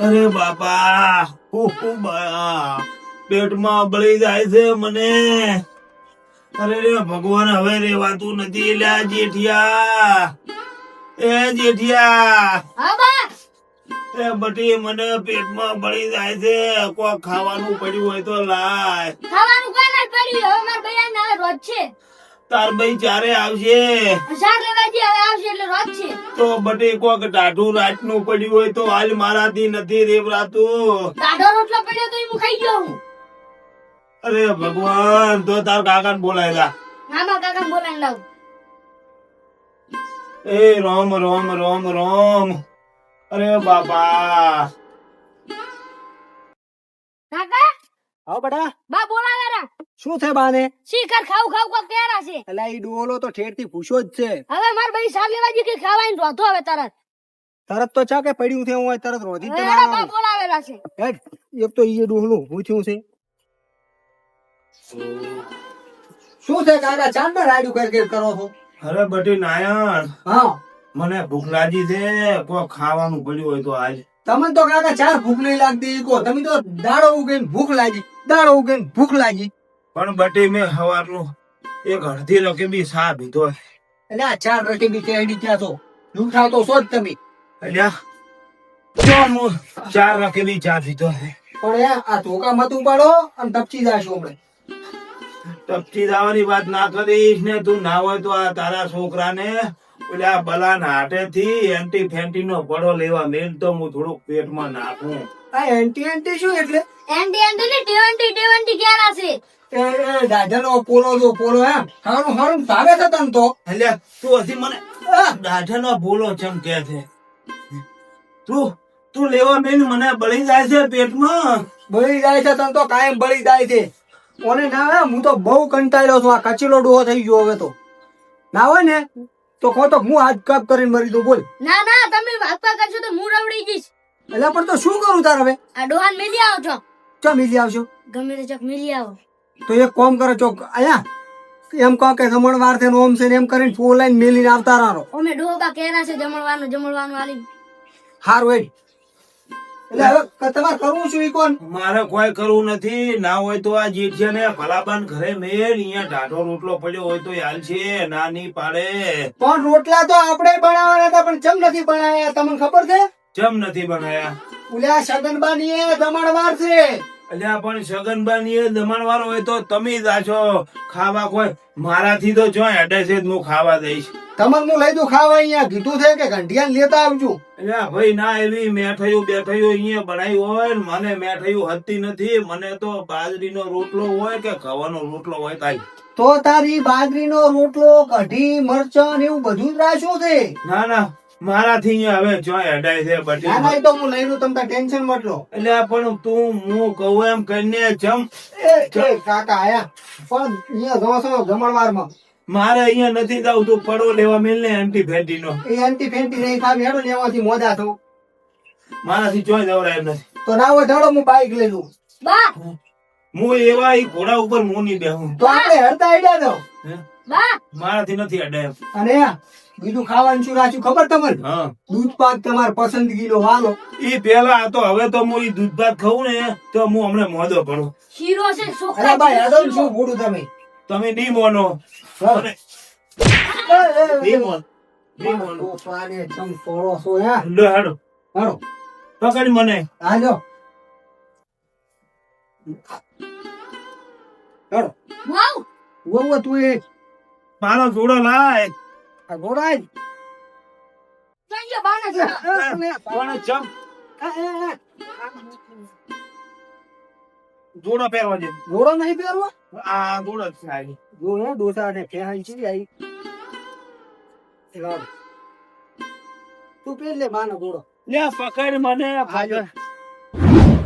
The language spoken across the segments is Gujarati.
અરે બાપા પેટમાં બળી જાય છે મને. અરે રે ભગવાન, હવે રેવાતું નથી લ્યા જેઠિયા. એ જેઠિયા. એ બટી મને પેટમાં બળી જાય છે. કોઈ ખાવાનું પડ્યું હોય તો લાય. ખાવાનું કોઈ ના પડ્યું. હવે મારા બૈરા ના રોજ છે. તાર ભાઈ ચારે આવશે શાક લેવા જઈએ હવે આવશે એટલે રોજ છે. તો બટી કોક ટાઢું રાતનું પડ્યું હોય તો હાલ મારાથી નથી રેવરાતું. ટાઢો રોટલો પડ્યો તો હું ખાઈ ગયો હું. અરે ભગવાન તો તાર કાકા બોલાયેલા મામા કાકા બોલાવી લાવ. એ રોમ રોમ રોમ રોમ. અરે બાપા કાકા? આવો બેટા? બા બોલાવે રા શું છે બાને? શિખર ખાવ ખાવ કો કેરા છે. અલા ઈ ડોલો તો ઠેરથી પૂછો જ છે. હવે માર ભાઈ લેવા જઈએ કે ખાવાની રોધો હવે તરત. તરત તો ચા કે પડ્યું છે હું આ તરત રોધી તો મારા બા બોલાવેલા છે. હેડ, એક તો ઈ ડોહલું પૂછ્યું છે. શું છે કાકા ચાંદ રાડ્યું કર કે કરો છો? અરે બટી નાયણ. હા. મને ભૂખ લાગી છે કોઈ ખાવાનું પડ્યું હોય તો આજ. તમને તો કાકા ચાર ભૂખ નહીં લાગતી કો તમે તો દાડો ઉગીને ભૂખ લાગી દાડો ઉગીને ભૂખ લાગી. પણ બટી મેં સવારનું એક અડધી રકીબી સા પીધો એટલે આ ચાર રટી બી કેડી ત્યાં છો? જૂઠા તો છો જ તમે. અલ્યા તો હું ચાર રકીબી ચા પીધો છે પણ આ ધોકા મત ઉપાડો અને તપચી જાશો હમણાં. ટપચી જવાની વાત ના કરીશ ને તું ના હોય તો આ તારા છોકરાને ઓલા બલાન હાટે થી એન્ટી ફેન્ટી નો પડો લેવા મેલ તો હું થોડુંક પેટમાં નાખું. આ એન્ટી એન્ટી શું એટલે? એન્ટી એન્ટી ને ટેવન્ટી ટેવન્ટી ક્યાં છે? એ એ પોલો જો પોલો એમ. હારું હારું ભાવે છે તને તો. અલ્યા તું હજી મને દાઢાનો ભૂલો ચમ કે છે? તું તું લેવા મેલ મને બળી જાય છે પેટમાં. બળી જાય છે તને તો કાયમ બળી જાય છે. ઓને ના હું તો બહુ કંટાળ્યો છું. આ કચીલો ડોહો થઈ ગયો હવે તો. ના હોય ને? તો કહો તો હું હાથ કાપ કરીને મરી દઉં બોલ. ના ના તમે ભાગવા કરશો તો હું રવડી જઈશ. એટલે પણ તો શું કરું તાર હવે? આ ડોહાન મિલી આવો છો ચો મિલી આવશો ગમે તે ચક મિલી આવો. તો એક કોમ કરો ચોક આયા એમ કહો કે જમણવાર છે ઓમ છે એમ કરીને ફોલાઈને લાઈન મેલીને આવતા રહો. અમે ડોહા કેરા છે જમણવાનું જમણવાનું આલી. હારું હેડ. એટલે હવે તમારે કરવું શું કોણ? મારે કોઈ કરવું નથી. ના હોય તો આ જેઠિયા ને ભલાબાન ઘરે મેલ. અહીંયા ઢાઢો રોટલો પડ્યો હોય તો હાલ છે. ના નહીં પાડે. પણ રોટલા તો આપણે બનાવવાના હતા પણ ચમ નથી બનાવ્યા તમને ખબર છે? ચમ નથી બનાયા. ઉલ્યા સગનબાની એ દમણવાર છે. અલ્યા પણ સગનબાની એ દમણવાર હોય તો તમે જ આછો ખાવા કોઈ મારાથી તો જો અડે છે જ હું ખાવા દઈશ. તમને હું લઈ દઉં ખાવા અહીંયા. કીધું છે કે ઘંટિયા લેતા આવજો. અલ્યા ભાઈ ના એવી મેઠાયું બેઠાયું અહીંયા બનાવી હોય ને મને મેઠાયું હતી નથી. મને તો બાજરીનો રોટલો હોય કે ખાવાનો રોટલો હોય તાઈ. તો તારી બાજરીનો રોટલો કઢી મરચાં એવું બધું જ રાખ્યું છે? ના ના મારાથી અહીંયા હવે જો અડાય છે બટી ના તો હું લઈ લઉં તમે ટેન્શન મત લો. એટલે પણ તું હું કહું એમ કરીને જમ. કાકા આયા. પણ અહીંયા જો છો જમણવારમાં. મારે અહીંયા નથી જાવ તું પડો લેવા મેલ ને એન્ટી ફેન્ટી નો. એ એન્ટી ફેન્ટી નહીં ખાવી હેડો લેવાથી મોજા થો. મારાથી જોઈ જવરાય એમ નથી. તો ના હોય ધડો હું બાઈક લઈ લઉં. બા. હું એવા ઈ ઘોડા ઉપર હું નહીં બેહું. તો આપણે હડતા આઈડિયા દો બા. મારાથી નથી અડાય અને બીજું ખાવાનું શું રાખ્યું ખબર તમારે હા. દૂધ પાક તમાર પસંદગી નો હાલો. એ પેલા તો હવે તો હું ઈ દૂધ પાક ખાઉં ને તો હું હમણાં મોદો પડું. શીરો છે અરે ભાઈ હેડો શું ભૂડું તમે? તમે નહીં મોનો. પકડ મને. હાલો. તું મારો જોડો લાય. ઘોડાય જોડો પહેરવા છે ઘોડો નહીં પહેરવો? આ જ છે આ. ઘોડો ડોસા ને ફેહાઈ ચી આવી લાવ. તું પહેર લે માનો ઘોડો લે પકડ મને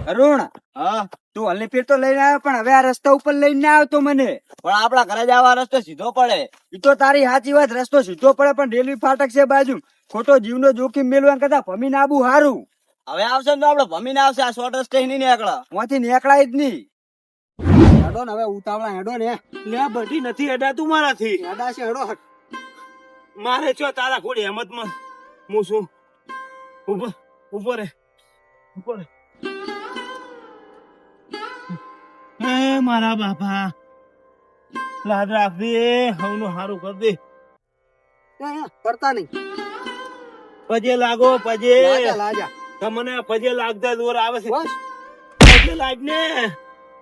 અરુણ હા? તું હલની ફીર તો લઈને આવ્યો પણ હવે આ રસ્તા ઉપર લઈને ના આવતો મને. પણ આપણા ઘરે જવા રસ્તો સીધો પડે. એ તો તારી સાચી વાત રસ્તો સીધો પડે પણ રેલવે ફાટક છે બાજુ. ખોટો જીવનો જોખમ મેળવા કરતા ભમી આબુ હારું. હવે આવશે ને તો આપડે ભમીને આવશે આ શોર્ટ રસ્તે નહીં નીકળે. ત્યાંથી નીકળાય જ નહીં. હેડો ને હવે ઉતાવળા હેડો ને. લે બધી નથી અડાતું મારાથી. હેડા છે હેડો મારે છો તારા ખોડી હેમતમાં. હું શું? ઉપર ઉપર ઉપર હે મારા બાપા. લાડ રાખજે હવનું હારું કર દે. કરતા નહીં. પજે લાગો પજે. લાજા તમને પજે લાગતા દોર આવે છે. પજે લાગ ને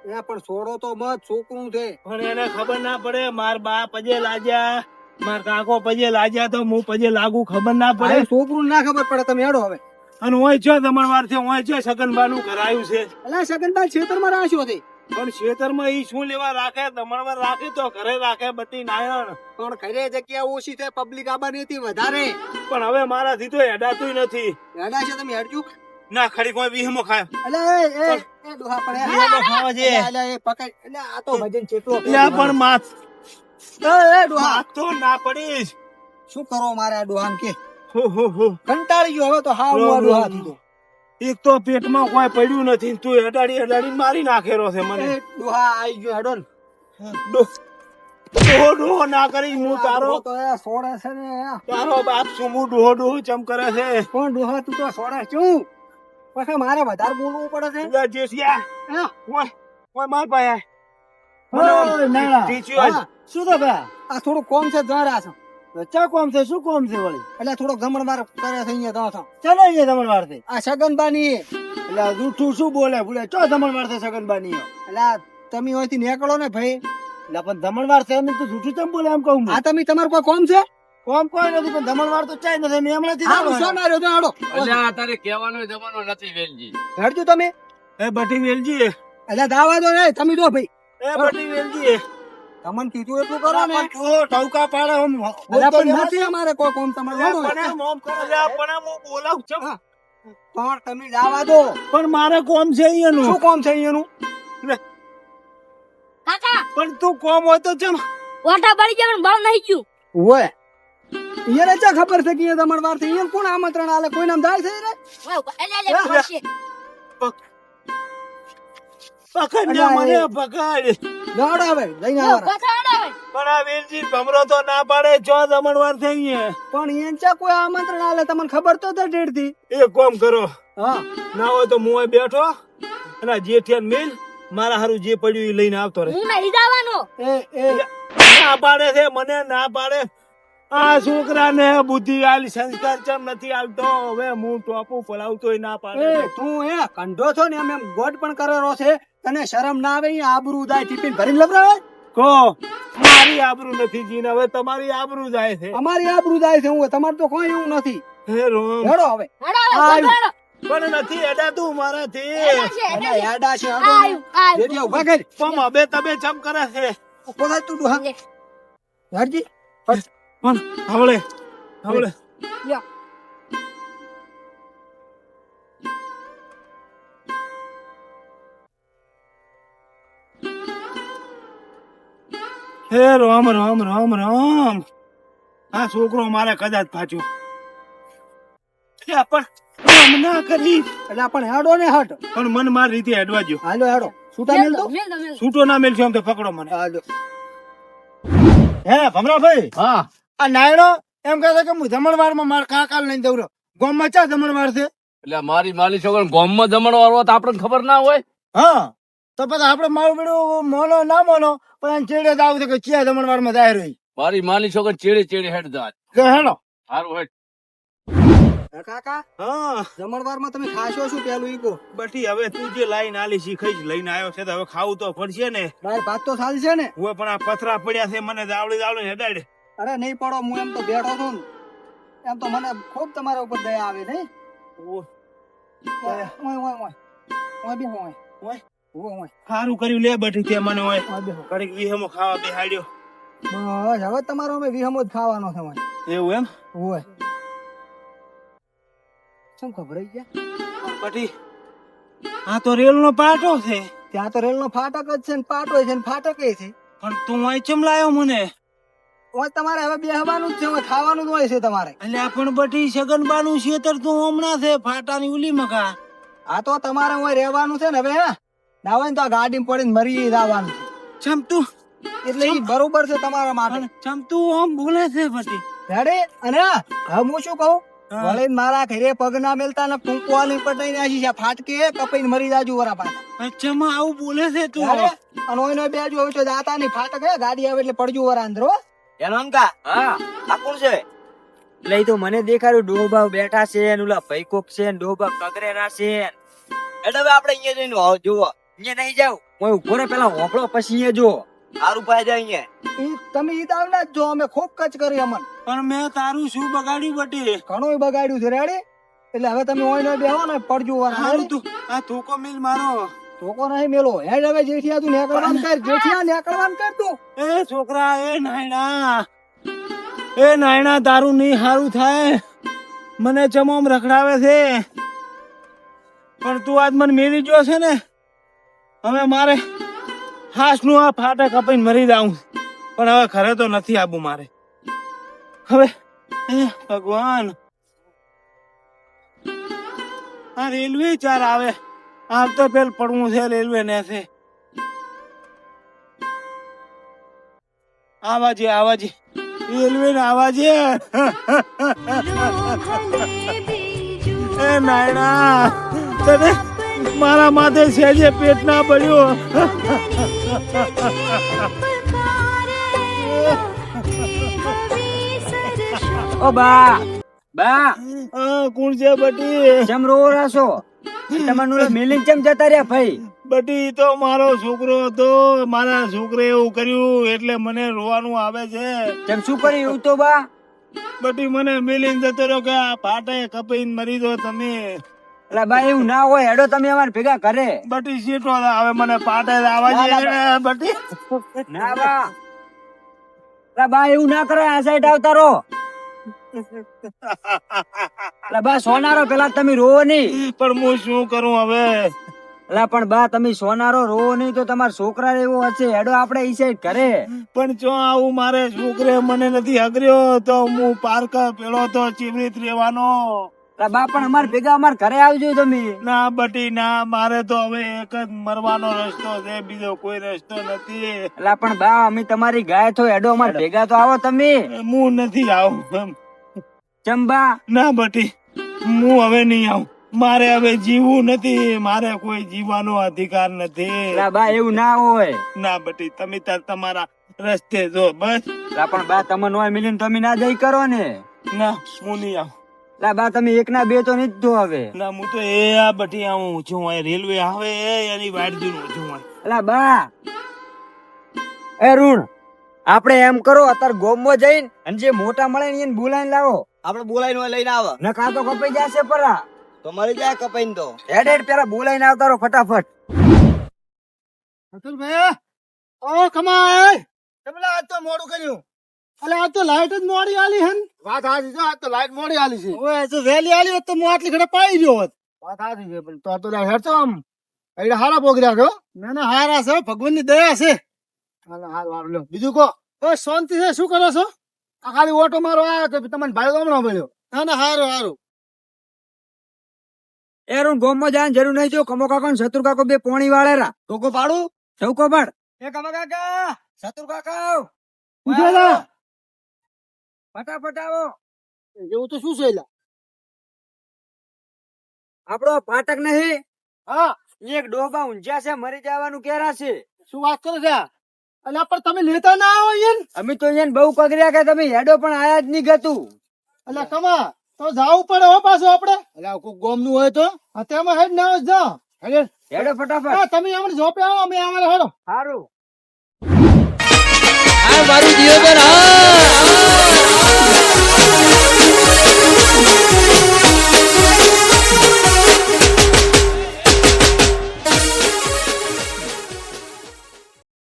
એ પણ છોડો તો મત છોકરું છે. પણ એને ખબર ના પડે માર બા પજે લાજ્યા માર કાકો પજે લાજ્યા તો હું પજે લાગુ ખબર ના પડે. છોકરું ના ખબર પડે તમે હેડો હવે. અને ઓય છે દમણવાર છે ઓય છે સગનબાનું કરાયું છે. એટલે સગનભાઈ ખેતરમાં રાખ્યો છે. પણ ખેતરમાં ઈ શું લેવા રાખે? દમણવાર રાખે તો ઘરે રાખે બધી નાયણ. પણ ઘરે જગ્યા ઓછી છે પબ્લિક આબાની હતી વધારે. પણ હવે મારાથી તો હેડાતું નથી. હેડા છે તમે હેડજો. ના ખરી કોઈ વિહમો ખાય. અલે એ એ ડોહા પડે. વિહમો ખાવા છે અલે એ પકડ. એટલે આ તો વજન ચેટલો લ્યા પણ માથ. એ માથ તો ના પડીશ શું કરો મારે આ કે? હો હો હો. કંટાળી ગયો હવે તો હાવ આ રો, થી એક તો પેટમાં કોઈ પડ્યું નથી તું હેડાડી હેડાડી મારી નાખેરો છે મને. ડોહા આઈ ગયો હેડો ડો- ડોહો ડોહો ના કરી હું તારો તો એ સોડે છે ને તારો બાપ સુમુ ડોહો ડોહો ચમ કરે છે? પણ ડોહા તું તો સોડે શું પછી મારે વધારે બોલવું પડે છે? જેસિયા ઓય ઓય માર પાયા શું તો ભા આ થોડું કોમ છે ચા કોમ છે? શું કોમ છે વળી? એટલે થોડોક જમણવાર કરે છે અહીંયા તો ચાલો અહીંયા તમારે વારથી? આ સગનબાની એટલે જૂઠું શું બોલે? બોલે ચો છે સગનબાની એટલે તમે અહીંથી નીકળો ને ભાઈ. એટલે પણ ધમણવાર છે એમ તો જૂઠું કેમ બોલે એમ કહું આ તમે તમારું કોઈ કોમ છે? કોમ કોઈ નથી પણ ધમણવાર તો ચાય નથી મેં હમણાંથી હા જાણો શું માર્યો તો હાડો અલ્યા તારે કહેવાનો જમાનો નથી વેલજી. હડજો તમે. એ બટી વેલજી અલ્યા દાવા દો ને તમે દો ભાઈ. એ બટી વેલજી તમને કીધું એટલું કરો ને. જો ટવકા પાડે આમ. પણ નથી અમારે કોઈ કોમ તમારે. પણ મોમ કરો. છે, પણ હું બોલાવું છું. પણ તમે દાવા દો. પણ મારે કોમ છે અહીંયાનું. શું કોમ છે અહીંયાનું? કાકા! પણ તું કોમ હોય તો ચમ. ઓટા પડી ગયા પણ બળ નહીં ગયું ઓય. એને ચા ખબર છે કે અહીંયા તમારે વાર છે અહીંયા કોણ આમંત્રણ આલે? કોઈ નામ જાય છે રે. પકડ મને પકડ. દાડો આવે લઈને. પણ આ વેલજી ભમરો તો ના પાડે ચો જમણવાર થઈ ગયા પણ એને ચા કોઈ આમંત્રણ આલે? તમને ખબર તો છે થી એક કોમ કરો. હા. ના હોય તો હું બેઠો અને આ મિલ મારા હારું જે પડ્યું એ લઈને આવતો રહે. હું નહીં જવાનો એ એ. ના પાડે છે મને ના પાડે. આ છોકરાને બુદ્ધિ આલી સંસ્કાર ચમ નથી આવતો હવે હું ટોપું પલાવતો ના પાડે. તું એ કંઢો છો ને એમ એમ ગોટ પણ કરેલો છે. તને શરમ ના આવે આબરૂ જાય ટિફિન ભરીને લવરાવે? કો મારી આબરૂ નથી જીને. હવે તમારી આબરૂ જાય છે. અમારી આબરૂ જાય છે હું તમારે તો કોઈ એવું નથી. હે રોમ. હેડો હવે. પણ નથી એડાતું મારાથી. હેડા છે આ હેડો. ઊભા કરી. પમ હવે તમે ચમ કરે છે? ઊભો તું. હેડજી. પણ હવળે હવળે. હે રામ રામ રામ રામ. આ છોકરો મારે કદાચ પાછો પણ ના કરી. એટલે હેડો ને હટ. પણ મન મારી રીતે હેડવા જો હાલો હેડો. છૂટા મેલ મેલ મેલ છૂટો ના મેલશો આમ તો પકડો મને. હાલો. હે ભમરાભાઈ. હા. આ નાયણો એમ કહે છે કે હું ધમણવારમાં મારા કાકા લઈને દઉં રહ્યો. ગામમાં ચા જમણવાર છે? એટલે મારી માલી છોકરા ગોમમાં જમણવાર હોત આપણને ખબર ના હોય. હા તો પછી આપણે મારું બેડું મોનો ના મોનો પણ ચેડે જ આવું છે કે ચિયા ધમણવારમાં જાય રહી. મારી માલી છોકરા ચેડે ચેડે હેડ જાય. કે હેલો સારું હેડ હે કાકા? હા. તમે ખાશો શું પેલું ઈ કહો બટી હવે તું જે લાઈન આલી શીખાઈ લઈને આવ્યો છે તો હવે ખાવું તો પડશે ને. ભાત તો સાલ ને? પણ આ પથરા પડ્યા છે મને દાવડી દાવડી હેડાડે. અરે નહીં પડો હું એમ તો બેઠો છું એમ તો મને ખૂબ તમારા ઉપર દયા આવે નહીં સારું કર્યું લે બટી તે મને હોય કડીક વિહમો ખાવા બેહાડ્યો. બસ હવે તમારો અમે વિહમો જ ખાવાનો છે ઓય. એવું એમ? ઓય. શું ખબરાઈ ગયા? બટી આ તો રેલ નો પાટો છે. ત્યાં તો રેલ નો ફાટક જ છે ને પાટો છે ને ફાટક છે. પણ તું અહીં ચમ લાયો મને? ઓય તમારે હવે બેહવાનું જ છે ખાવાનું જ હોય છે તમારે. એટલે પણ બટી સગનબાનું છેતર તું હમણાં છે ફાટાની ઉલી મકા આ તો તમારે ઓય રહેવાનું છે ને હવે ના હોય ને તો આ ગાડીમાં પડીને મરી જવાનું ચમ તું. એટલે ઈ બરોબર છે તમારા માટે. ચમતું આમ બોલે છે પછી. રેડી? અને હા, હવે હું શું કહું? ભલે મારા ઘરે પગ ના મેલતા ને કુંકવાની પટાઈ નાખી છે ફાટકે કપાઈને મરી જાજુ વરા પાછા. ચમ આવું બોલે છે તું? અને બે જો હવે તો જાતા ની ફાટક ગાડી આવે એટલે પડજુ વરા અંદર હો. એનો અંકા હા. આ કોણ છે એટલે તો મને દેખાડ્યું ડોબા બેઠા છે ને ઓલા ભૈકોક છે ને ડોબા કગરેરા છે એટલે હવે આપણે અહીંયા જઈને આવો જુઓ. અહીંયા નહીં જાવ કોઈ ઊભો રે પેલા હોપળો પછી અહીંયા જુઓ. સારું પાય જાય અહીંયા. ઈ તમે ઈ દાવના જ જો અમે ખૂબ કચ કરી અમન. પણ મેં તારું શું બગાડ્યું બટી ઘણું બગાડ્યું છે રેડી? એટલે હવે તમે ઓયનો બેહો ને પડજો વાર હારું તું આ ધોકો મિલ મારો. ધોકો નહીં મેલો. હેડ હવે જેઠિયા તું નેકળવાનું કર જેઠિયા નેકળવાનું કર તું. એ છોકરા એ નાયણા. એ નાયણા તારું નહીં સારું થાય. મને ચમોમ રખડાવે છે. પણ તું આજ મને મેરી જો છે ને હવે મારે હાસનું આ ફાટક કપાઈને મરી જાઉં પણ હવે ઘરે તો નથી આવું મારે. હવે ભગવાન. આ રેલવે ચાર આવે. આમ તો પેલ પડવું છે રેલવે ને છે. આવાજે આવાજે. રેલવે ને આવાજે. એ નાયણા તને મારા માથે સેજે પેટ ના પડ્યો ઓ બા. બા. કોણ છે બટી? ચમ રો રાસો તમારું મિલિંગ ચમ જતા રહ્યા ભાઈ? બટી તો મારો છોકરો હતો. મારા છોકરે એવું કર્યું એટલે મને રોવાનું આવે છે. ચમ શું કર્યું એવું તો બા? બટી મને મિલીને જતો રહ્યો કે આ ફાટે કપાઈને મરી દો તમે. એટલે ભાઈ એવું ના હોય. હેડો તમે અમારે ભેગા કરે બટી સીટો હવે મને પાટે આવા ના, જોઈએ બટી. ના બા. બા એવું ના કરે આ સાઈડ આવતા રહો. બા સોનારો પેલા તમે રોવો નહીં. પણ હું શું કરું હવે? અલા પણ બા તમે સોનારો રોવો નહીં તો તમાર છોકરા એવો હશે. હેડો આપણે ઈ સાઈડ કરે પણ જો આવું મારે છોકરે મને નથી હગર્યો તો હું પાર્ક પેલો તો ચીમરીત રહેવાનો. બા પણ અમારે ભેગા અમારે ઘરે આવજો તમે. ના બટી ના મારે તો હવે એક જ મરવાનો રસ્તો છે બીજો કોઈ રસ્તો નથી. એટલે પણ બા અમે તમારી ગાય તો હેડો અમારે ભેગા તો આવો તમે. હું નથી આવું. ચંબા. ના બટી હું હવે નહીં આવું. મારે હવે જીવવું નથી મારે કોઈ જીવવાનો અધિકાર નથી. બા એવું ના હોય. ના બટી તમે તાર તમારા રસ્તે જો બસ. પણ બા તમે હોય મિલીને તમે ના જઈ કરો ને. ના હું નહીં આવું. લા બા તમે એક ના બે તો નહીં જો હવે. ના હું તો એ આ બટી આવું છું હોય રેલવે આવે એની વાટ ઊંચું હોય. એટલે બા. એ રૂણ આપણે એમ કરો અત્યારે ગોમમાં જઈને અને જે મોટા મળે ને એને બોલાવીને લાવો. આપણે બોલાઈને લઈને આવો. નકા તો કપાઈ જશે પરા. તો મરી જાય કપાઈને તો. હેડ હેડ પેલા બોલાઈને આવતા રહો ફટાફટ. અતુલભાઈ ઓ કમાય તમને આજ તો મોડું કર્યું? અલે આજ તો લાઈટ જ મોડી આલી હન. વાત હાજી છે આજ તો લાઈટ મોડી આલી છે. ઓય જો વેલી આલી હોત તો હું આટલી ઘડે પાઈ ગયો હોત. વાત હાચી છે પણ તો તો હેડતો આમ. એટલે હારા પોગર્યા છો? ના ના હારા છે ભગવાનની દયા છે. હાલ હાલ લો બીજું કો ઓ શાંતિ છે શું કરો છો? આ ખાલી ઓટો મારો આવ્યો તો તમને ભાઈ હમણાં મળ્યો. ના ના હારું હારું. એ રૂણ ગોમમાં જવાની જરૂર નહીં જો કમો કાકો ને શત્રુ કાકો બે પોણી વાળેરા ટોકો પાડું? ટોકો પાડ. એ કમો કાકા શત્રુ કાકા. ફટાફટ આવો. એવું તો શું છે આપણો પાટક નહીં. હા. એક ડોબા ઊંઝ્યા છે મરી જવાનું કેરા છે. શું વાત કરો છે અલ્યા પણ તમે લેતા ના આવો યન અમે તો અહીંયા બહુ કગર્યા કે તમે હેડો પણ આયા જ નહીં ગતું અલ્યા કમા તો જાવું પડે હો પાછું આપણે અલ્યા કોઈ ગોમનું હોય તો? તેમાં હેડ ના જા. હેડે હેડો ફટાફટ. હા તમે અમને જોપે આવો અમે અમારે હેડો સારું આ મારું જીવન હા.